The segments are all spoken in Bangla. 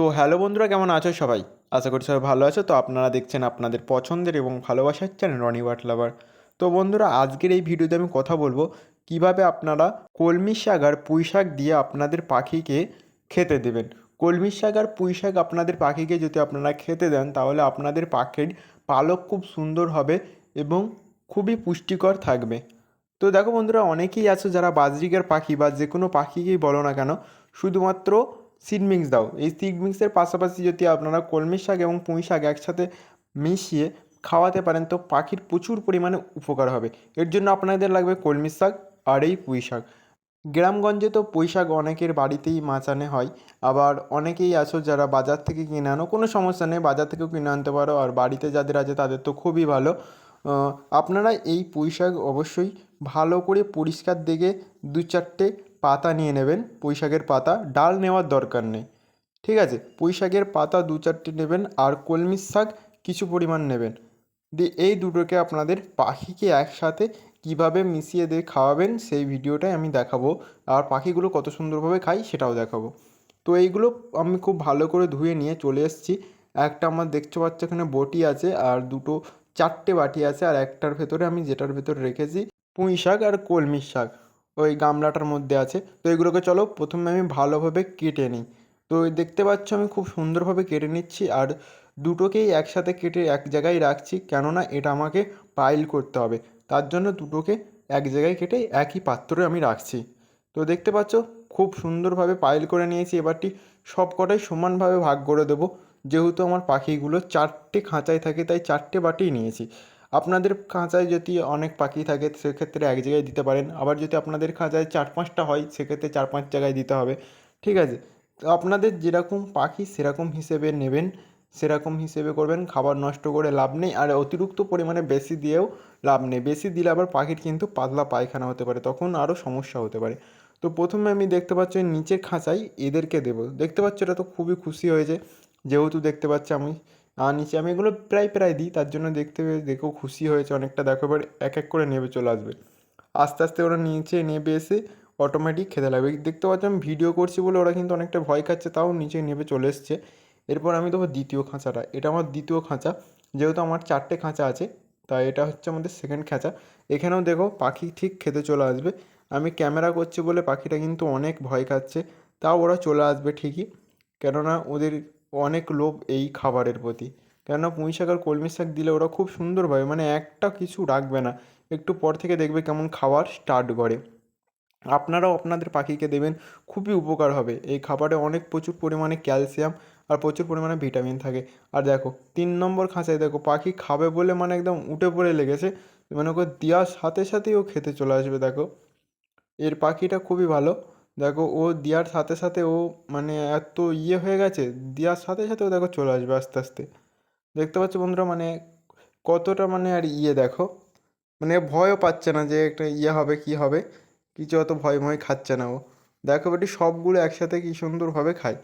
তো হ্যালো বন্ধুরা, কেমন আছো সবাই? আশা করি সবাই ভালো আছো। তো আপনারা দেখছেন আপনাদের পছন্দের এবং ভালোবাসার চ্যানেল রনি বাট লাভার তো বন্ধুরা, আজকের এই ভিডিওতে আমি কথা বলব কীভাবে আপনারা কলমি শাক আর পুঁই শাক দিয়ে আপনাদের পাখিকে খেতে দেবেন। কলমি শাক আর পুঁই শাক আপনাদের পাখিকে যদি আপনারা খেতে দেন, তাহলে আপনাদের পাখির পালক খুব সুন্দর হবে এবং খুবই পুষ্টিকর থাকবে। তো দেখো বন্ধুরা, অনেকেই আছো যারা বাজরিকার পাখি বা যে কোনো পাখিকেই বলো না কেন, শুধুমাত্র সিড মিক্স দাও। এই সিড মিক্সের পাশাপাশি যদি আপনারা কলমি শাক এবং পুঁই শাক একসাথে মিশিয়ে খাওয়াতে পারেন, তো পাখির প্রচুর পরিমাণে উপকার হবে। এর জন্য আপনাদের লাগবে কলমি শাক আর এই পুঁই শাক। গ্রামগঞ্জে তো পুঁই শাক অনেকের বাড়িতেই মাচানে হয়। আবার অনেকেই আছো যারা বাজার থেকে কিনে আনো, কোনো সমস্যা নেই, বাজার থেকেও কিনে আনতে পারো। আর বাড়িতে যাদের আছে তাদের তো খুবই ভালো। আপনারা এই পুঁই শাক অবশ্যই ভালো করে পরিষ্কার দেখে দু চারটে পাতা নিয়ে নেবেন পুঁই শাকের পাতা। ডাল নেওয়ার দরকার নেই, ঠিক আছে? পুঁই শাকের পাতা দু চারটে নেবেন আর কলমি শাক কিছু পরিমাণ নেবেন। দিয়ে এই দুটোকে আপনাদের পাখিকে একসাথে কীভাবে মিশিয়ে দিয়ে খাওয়াবেন সেই ভিডিওটাই আমি দেখাবো। আর পাখিগুলো কত সুন্দরভাবে খাই সেটাও দেখাবো। তো এইগুলো আমি খুব ভালো করে ধুয়ে নিয়ে চলে এসেছি। একটা আমার দেখতে পাচ্ছ এখানে বটি আছে আর দুটো চারটে বাটি আছে আর একটার ভেতরে আমি যেটার ভেতরে রেখেছি পুঁই শাক আর কলমির শাক। ওই গামলাটার মধ্যে আছে। তো এগুলোকে চলো প্রথমে আমি ভালোভাবে কেটে নিই। তো দেখতে পাচ্ছ আমি খুব সুন্দরভাবে কেটে নিচ্ছি আর দুটোকেই একসাথে কেটে এক জায়গায় রাখছি কেননা এটা আমাকে পাইল করতে হবে। তার জন্য দুটোকে এক জায়গায় কেটে একই পাত্রে আমি রাখছি। তো দেখতে পাচ্ছ খুব সুন্দরভাবে পাইল করে নিয়েছি। এবারটি সব কটাই সমানভাবে ভাগ করে দেবো। যেহেতু আমার পাখিগুলো চারটে খাঁচায় থাকে, তাই চারটে বাটিই নিয়েছি। আপনাদের খাঁচায় যদি অনেক পাখি থাকে, সেক্ষেত্রে এক জায়গায় দিতে পারেন। আবার যদি আপনাদের খাঁচায় চার পাঁচটা হয়, সেক্ষেত্রে চার পাঁচ জায়গায় দিতে হবে। ঠিক আছে? তো আপনাদের যেরকম পাখি, সেরকম হিসেবে নেবেন, সেরকম হিসেবে করবেন। খাবার নষ্ট করে লাভ নেই, আর অতিরিক্ত পরিমাণে বেশি দিয়েও লাভ নেই। বেশি দিলে আবার পাখির কিন্তু পাতলা পায়খানা হতে পারে, তখন আরও সমস্যা হতে পারে। তো প্রথমে আমি দেখতে পাচ্ছি নিচের খাঁচায় এদেরকে দেবো। দেখতে পাচ্ছ এটা তো খুবই খুশি হয়েছে। যেহেতু দেখতে পাচ্ছি আমি আর নিচে আমি এগুলো প্রায় প্রায় দিই, তার জন্য দেখতে দেখেও খুশি হয়েছে অনেকটা। দেখো এবার এক এক করে নেবে, চলে আসবে। আস্তে আস্তে ওরা নিচে নেবে এসে অটোমেটিক খেতে লাগবে। দেখতে পাচ্ছি আমি ভিডিও করছি বলে ওরা কিন্তু অনেকটা ভয় খাচ্ছে, তাও নিচে নেবে, চলে এসছে। এরপর আমি দেবো দ্বিতীয় খাঁচাটা। এটা আমার দ্বিতীয় খাঁচা, যেহেতু আমার চারটে খাঁচা আছে, তাই এটা হচ্ছে আমাদের সেকেন্ড খাঁচা। এখানেও দেখো পাখি ঠিক খেতে চলে আসবে। আমি ক্যামেরা করছি বলে পাখিটা কিন্তু অনেক ভয় খাচ্ছে, তাও ওরা চলে আসবে ঠিকই। কেননা ওদের অনেক লোভ এই খাবারের প্রতি। কেননা পুঁই শাক আর কলমি শাক দিলে ওরা খুব সুন্দরভাবে মানে একটা কিছু রাখবে না। একটু পর থেকে দেখবে কেমন খাবার স্টার্ট করে। আপনারাও আপনাদের পাখিকে দেবেন, খুবই উপকার হবে। এই খাবারে অনেক প্রচুর পরিমাণে ক্যালসিয়াম আর প্রচুর পরিমাণে ভিটামিন থাকে। আর দেখো, তিন নম্বর খাঁচায় দেখো, পাখি খাবে বলে মানে একদম উঠে পড়ে লেগেছে। মানে ওকে দেওয়ার সাথে সাথেই ও খেতে চলে আসবে, দেখো। এর পাখিটা খুবই ভালো। দেখো, ও দেওয়ার সাথে সাথে ও মানে এত ইয়ে হয়ে গেছে, দেওয়ার সাথে সাথে ও দেখো চলে আসবে আস্তে আস্তে। দেখতে পাচ্ছ বন্ধুরা মানে কতটা মানে আর ইয়ে দেখো মানে ভয়ও পাচ্ছে না যে একটা ইয়ে হবে, কি হবে, কিছু অত ভয় ভয় খাচ্ছে না ও। দেখো বেটি, সবগুলো একসাথে কি সুন্দরভাবে খায়।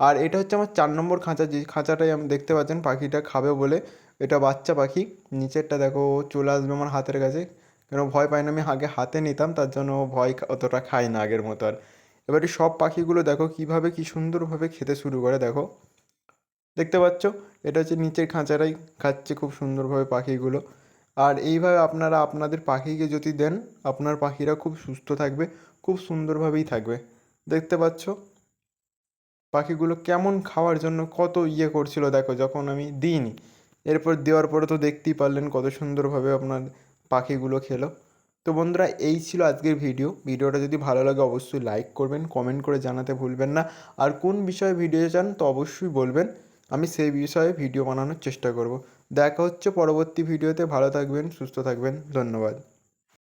আর এটা হচ্ছে আমার চার নম্বর খাঁচা, যে খাঁচাটাই আমি, দেখতে পাচ্ছেন, পাখিটা খাবে বলে। এটা বাচ্চা পাখি, নিচেরটা দেখো, ও চলে আসবে আমার হাতের কাছে। কেন ভয় পায় না, আমি আগে হাতে নিতাম, তার জন্য ভয় অতটা খায় না আগের মতো আর। এবারে সব পাখিগুলো দেখো কীভাবে কি সুন্দরভাবে খেতে শুরু করে, দেখো। দেখতে পাচ্ছ? এটা হচ্ছে নিচের খাঁচারাই খাচ্ছে খুব সুন্দরভাবে পাখিগুলো। আর এইভাবে আপনারা আপনাদের পাখিকে যদি দেন, আপনার পাখিরা খুব সুস্থ থাকবে, খুব সুন্দরভাবেই থাকবে। দেখতে পাচ্ছ? পাখিগুলো কেমন খাওয়ার জন্য কত ইয়ে করছিল, দেখো, যখন আমি দিইনি। এরপর দেওয়ার পরে তো দেখতেই পারলেন কত সুন্দরভাবে আপনার পাখিগুলো খেলো। তো বন্ধুরা, এই ছিল আজকের ভিডিও ভিডিওটা যদি ভালো লাগে, অবশ্যই লাইক করবেন কমেন্ট করে জানাতে ভুলবেন না। আর কোন বিষয়ে ভিডিও চান, তো অবশ্যই বলবেন। আমি সেই বিষয়ে ভিডিও বানানোর চেষ্টা করব। দেখা হচ্ছে পরবর্তী ভিডিওতে ভালো থাকবেন, সুস্থ থাকবেন। ধন্যবাদ।